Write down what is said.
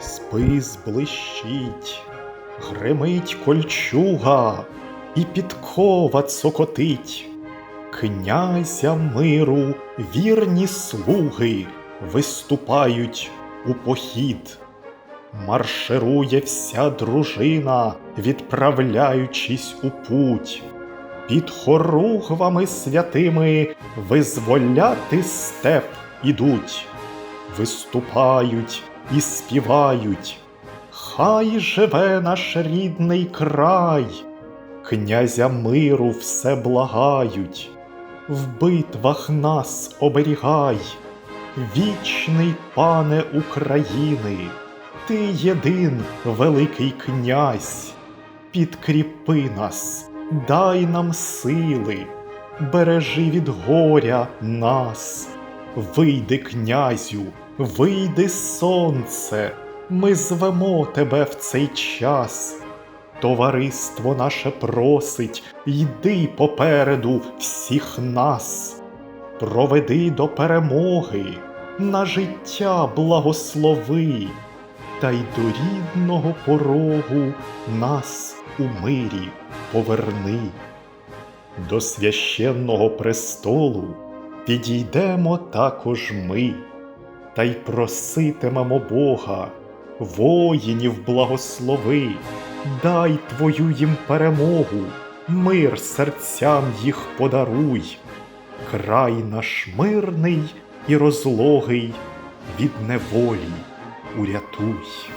Спис блищить, гримить кольчуга і підкова цокотить. Князя миру вірні слуги виступають у похід. Марширує вся дружина, відправляючись у путь. Під хоругвами святими визволяти степ ідуть, виступають і співають. Хай живе наш рідний край, князя миру все благають, в битвах нас оберігай, вічний пане України, ти єдин великий князь, підкріпи нас, дай нам сили, бережи від горя нас. Вийди, князю, вийди сонце, ми звемо тебе в цей час. Товариство наше просить, йди попереду всіх нас, проведи до перемоги, на життя благослови, та й до рідного порогу нас у мирі поверни. До священного престолу підійдемо також ми, та й проситимемо Бога, воїнів благослови, дай твою їм перемогу, мир серцям їх подаруй. Край наш мирний і розлогий від неволі урятуй.